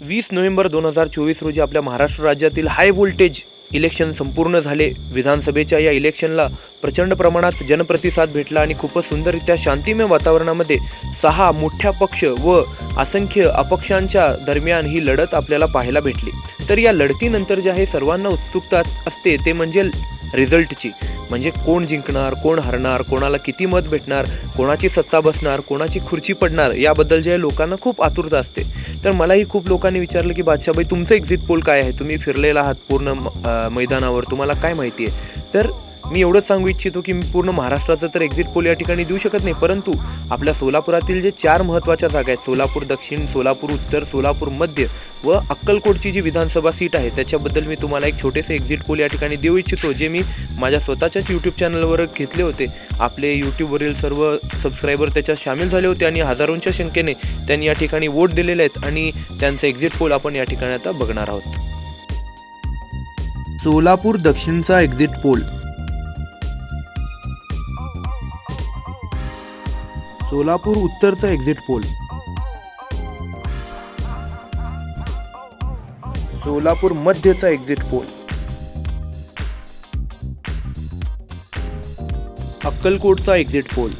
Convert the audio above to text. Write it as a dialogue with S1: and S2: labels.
S1: वीस नोव्हेंबर दोन हजार चोवीस रोजी आपल्या महाराष्ट्र राज्यातील हाय व्होल्टेज इलेक्शन संपूर्ण झाले. विधानसभेच्या या इलेक्शनला प्रचंड प्रमाणात जनप्रतिसाद भेटला आणि खूपच सुंदररित्या शांतिमय वातावरणामध्ये सहा मोठ्या पक्ष व असंख्य अपक्षांच्या दरम्यान ही लढत आपल्याला पाहायला भेटली. तर या लढतीनंतर जे आहे सर्वांना उत्सुकता असते ते म्हणजे रिझल्टची. म्हणजे कोण जिंकणार कोण हरणार कोणाला किती मत भेटणार कोणाची सत्ता बसणार कोणाची खुर्ची पडणार याबद्दल जे आहे लोकांना खूप आतुरता असते. तर मलाही खूप लोकांनी विचारलं की बादशाबाई तुमचं एक्झिट पोल काय आहे? तुम्ही फिरलेला आहात पूर्ण म- मैदानावर. तुम्हाला काय माहिती आहे? तर मी एवढंच सांगू इच्छितो की मी पूर्ण महाराष्ट्राचं तर एक्झिट पोल या ठिकाणी देऊ शकत नाही परंतु आपल्या सोलापुरातील जे चार महत्त्वाच्या जागा आहेत सोलापूर दक्षिण सोलापूर उत्तर सोलापूर मध्य व अक्कलकोटची जी विधानसभा सीट आहे त्याच्याबद्दल मी तुम्हाला एक छोटेसे एक्झिट पोल या ठिकाणी देऊ इच्छितो जे मी माझ्या स्वतःच्याच यूट्यूब चॅनलवर घेतले होते. आपले यूट्यूबवरील सर्व सबस्क्रायबर त्याच्यात सामील झाले होते आणि हजारोंच्या संख्येने त्यांनी या ठिकाणी वोट दिलेले आहेत आणि त्यांचं एक्झिट पोल आपण या ठिकाणी आता बघणार आहोत. सोलापूर दक्षिणचा एक्झिट पोल सोलापूर उत्तरचा एक्झिट पोल सोलापूर मध्यचा एक्झिट पोल अक्कलकोटचा एक्झिट पोल